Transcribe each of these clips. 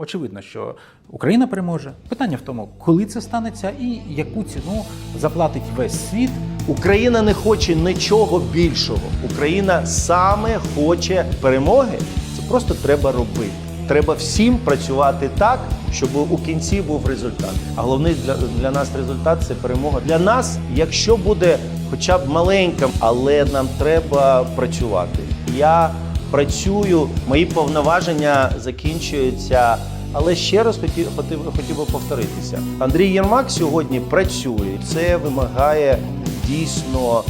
Очевидно, що Україна переможе. Питання в тому, коли це станеться і яку ціну заплатить весь світ. Україна не хоче нічого більшого. Україна саме хоче перемоги. Це просто треба робити. Треба всім працювати так, щоб у кінці був результат. А головний для, для нас результат це перемога. Для нас, якщо буде хоча б маленька, але нам треба працювати. Я працюю, мої повноваження закінчуються. Але ще раз хотів, хотів, хотів би повторитися. Андрій Єрмак сьогодні працює. Це вимагає дійсно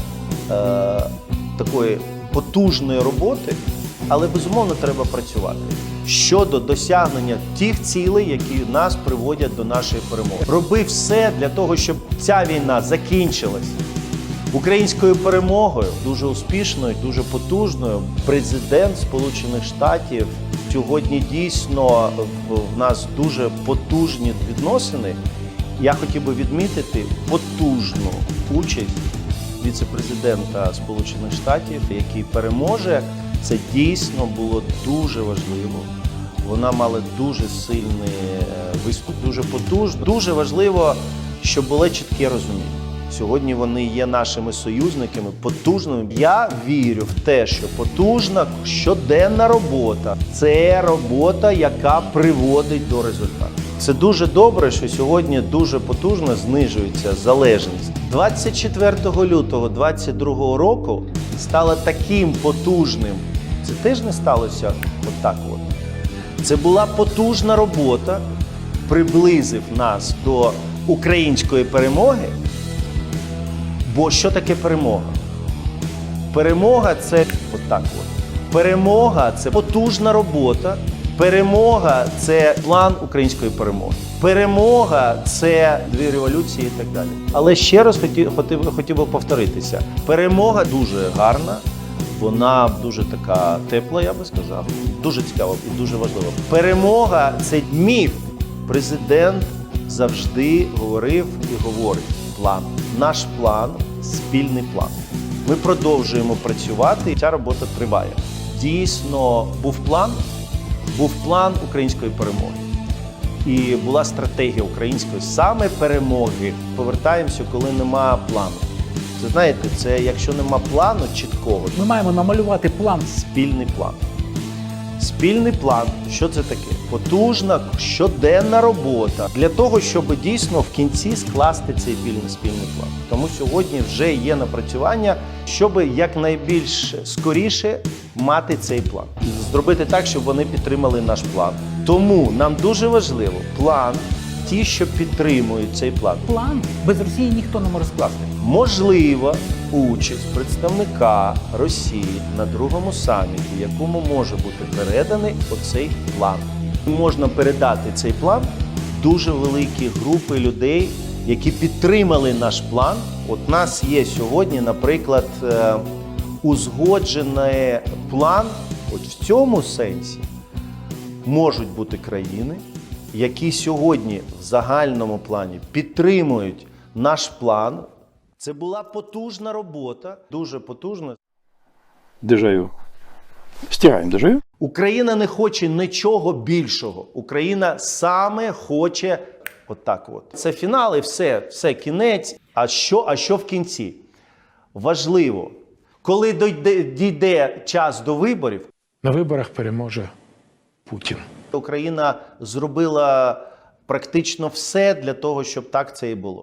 е, такої потужної роботи, але безумовно треба працювати щодо досягнення тих цілей, які нас приводять до нашої перемоги. Роби все для того, щоб ця війна закінчилась. Українською перемогою дуже успішною, дуже потужною. Президент Сполучених Штатів сьогодні дійсно в, нас дуже потужні відносини. Я хотів би відмітити потужну участь віце-президента Сполучених Штатів, який переможе. Це дійсно було дуже важливо. Вона мала дуже сильний е, виступ, дуже потужно. Дуже важливо, щоб було чітке розуміння. Сьогодні вони є нашими союзниками, потужними. Я вірю в те, що потужна щоденна робота це робота, яка приводить до результату. Це дуже добре, що сьогодні дуже потужно знижується залежність. 24 лютого 2022 року стало таким потужним. Це теж не сталося отак. От. Це була потужна робота, приблизив нас до української перемоги. Бо що таке перемога? Перемога це отак от. Перемога це потужна робота. Перемога це план української перемоги. Перемога це дві революції і так далі. Але ще раз хотів, хотів, хотів би повторитися: перемога дуже гарна, вона дуже така тепла, я би сказав. Дуже цікава і дуже важлива. Перемога це міф. Президент завжди говорив і говорить план. Наш план спільний план. Ми продовжуємо працювати, і ця робота триває. Дійсно, був план, був план української перемоги. І була стратегія української саме перемоги. Повертаємося, коли нема плану. Це знаєте, це якщо нема плану чіткого, Ми маємо намалювати план. спільний план. Спільний план, що це таке? Потужна щоденна робота для того, щоб дійсно в кінці скласти цей спільний спільний план. Тому сьогодні вже є напрацювання, щоб якнайбільш скоріше мати цей план, зробити так, щоб вони підтримали наш план. Тому нам дуже важливо план, ті, що підтримують цей план. План без Росії ніхто не може скласти. Можлива участь представника Росії на другому саміті, якому може бути переданий оцей план. Можна передати цей план дуже великі групи людей, які підтримали наш план. От нас є сьогодні, наприклад, е, узгоджений план. От в цьому сенсі можуть бути країни, які сьогодні в загальному плані підтримують наш план. Це була потужна робота, дуже потужна. Дежавю. Стираем дежавю. Україна не хоче нічого більшого. Україна саме хоче отак. От, Це фінал і все, все кінець. А що, а що в кінці? Важливо, коли дійде, дійде час до виборів, На виборах переможе Путін. Україна зробила практично все для того, щоб так це і було.